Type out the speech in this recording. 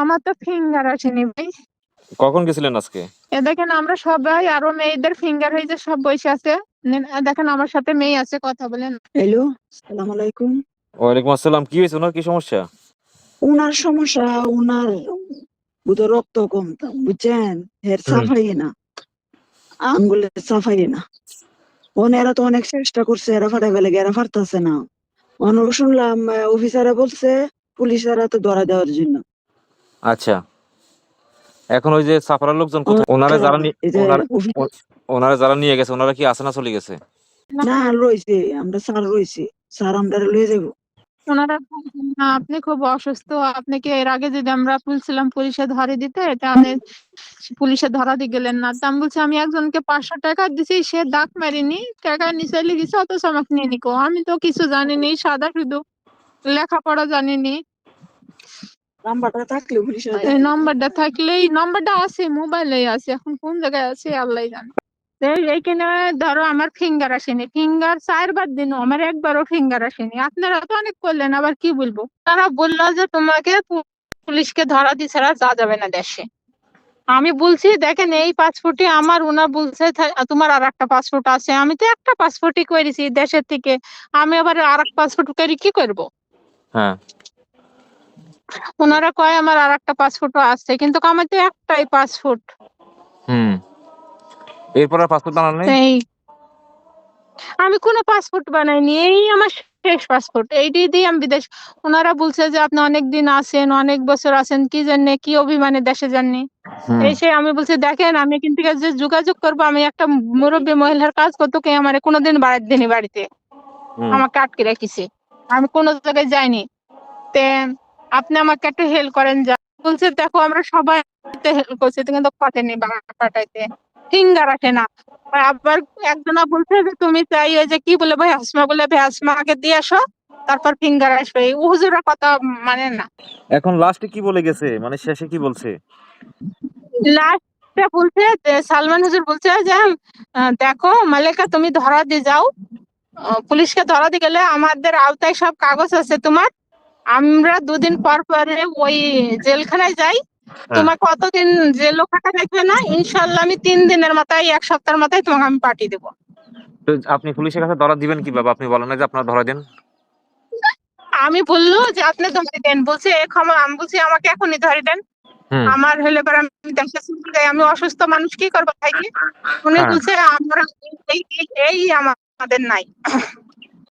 আমার তো ফিঙ্গার আসেনি ভাই। কখন গেছিলেন আজকে? এ দেখেন আমরা সবাই আরও মেয়েদের ফিঙ্গার হয়েছে সব বসে আছে। দেখেন আমার সাথে মেয়ে আছে কথা বলেন। হ্যালো সালাম আলাইকুম। ওয়ালাইকুম আসসালাম কি হয়েছে? ওনার কি সমস্যা? উনার সমস্যা উনার বুধ রক্ত কম বুঝছেন? হের সাফাই না আঙ্গুলের সাফাই না। ওনারা তো অনেক চেষ্টা করছে এরা ফাটা গেলে এরা ফারতাছে না। অনেক শুনলাম অফিসাররা বলছে পুলিশেরা তো ধরা দেওয়ার জন্য। আচ্ছা। এখন ওই যে সাফারার লোকজন কোথায়? ওনারা যারা নি- এই যে ওনারা- যারা নিয়ে গেছে ওনারা কি আসে না চলে গেছে? না। রয়েছে। আমরা স্যার রয়েছি। স্যার আমরা লয়ে যাব। ওনারা বলছেন, না আপনি খুব অসুস্থ। আপনাকে এর আগে যদি আমরা বলছিলাম পুলিশে ধরে দিতে তা আপনি পুলিশে ধরা দিয়ে গেলেন না। তা আমি বলছি আমি একজনকে পাঁচশো টাকা দিছি সে দাগ মারিনি। টাকা নিচে লিখেছে অথচ আমাকে নিয়ে নিকো। আমি তো কিছু জানিনি সাদা শুধু লেখাপড়া জানিনি। নাম্বারটা থাকলে পুলিশের এই নাম্বারটা থাকলেই নাম্বারটা আছে মোবাইলে আছে এখন কোন জায়গায় আছে আল্লাহ জানে। এইখানে ধরো আমার ফিঙ্গার আসেনি। ফিঙ্গার চারবার দিন আমার একবারও ফিঙ্গার আসেনি। আপনারা তো অনেক করলেন আবার কি বলব? তারা বলল যে তোমাকে পুলিশকে ধরা দিয়ে ছাড়া যা যাবে না দেশে। আমি বলছি দেখেন এই পাসপোর্টে আমার ওনা বলছে তোমার আর একটা পাসপোর্ট আছে। আমি তো একটা পাসপোর্টই করেছি দেশের থেকে। আমি আবার আর এক পাসপোর্ট করে কি করব? হ্যাঁ। ওনারা কয় আমার আর একটা পাসপোর্টও আছে কিন্তু আমার তো একটাই পাসপোর্ট। হুম। এরপর আর পাসপোর্ট বানানো নেই? আমি কোনো পাসপোর্ট বানাইনি এই আমার শেষ পাসপোর্ট। এইটি দিয়ে আমি বিদেশ ওনারা বলছে যে আপনি অনেক দিন আছেন অনেক বছর আছেন কি জন্য কি অভিমানে দেশে যাননি? সে আমি বলছি দেখেন আমি কিন্তু যে যোগাযোগ করব আমি একটা মুরব্বী মহিলার কাজ করতো কে আমার কোনোদিন বাড়ির দিনই বাড়িতে আমাকে আটকে রেখেছে। আমি কোনো জায়গায় যাইনি। তে আপনি আমাকে একটু হেল্প করেন যা বলছে দেখো আমরা সবাই হেল্প করছি কিন্তু পাঠাইনি পাঠাইতে ফিঙ্গার আসে না। আবার একজনা বলছে যে তুমি চাই ওই যে কি বলে ভাই হাসমা বলে ভাই হাসমাকে দিয়ে আসো তারপর ফিঙ্গার আসবে। হুজুরের কথা মানে না। এখন লাস্টে কি বলে গেছে? মানে শেষে কি বলছে? লাস্টে বলছে সালমান হুজুর বলছে যে দেখো মালিকা তুমি ধরা দিয়ে যাও। পুলিশকে ধরা দিয়ে গেলে আমাদের আওতায় সব কাগজ আছে তোমার আমরা দুদিন পর পরে ওই জেলখানায় যাই। তোমার কতদিন জেলও খাটা থাকবে না। ইনশাল্লাহ আমি তিন দিনের মাথায় এক সপ্তাহের মাথায় তোমাকে আমি পাঠিয়ে দেবো। তো আপনি পুলিশের কাছে ধরা দিবেন কীভাবে আপনি বলেন না যে আপনারা ধরা দেন। আমি বলল যে আপনি ধরে দেন। বলছে ক্ষমা আমি বলছি আমাকে এখনই ধরে দেন। আমার হলে পরে আমি যাই। আমি অসুস্থ মানুষ কি করব ভাই? উনি হ্যাঁ। বলছে আমরা এই আমাদের নাই।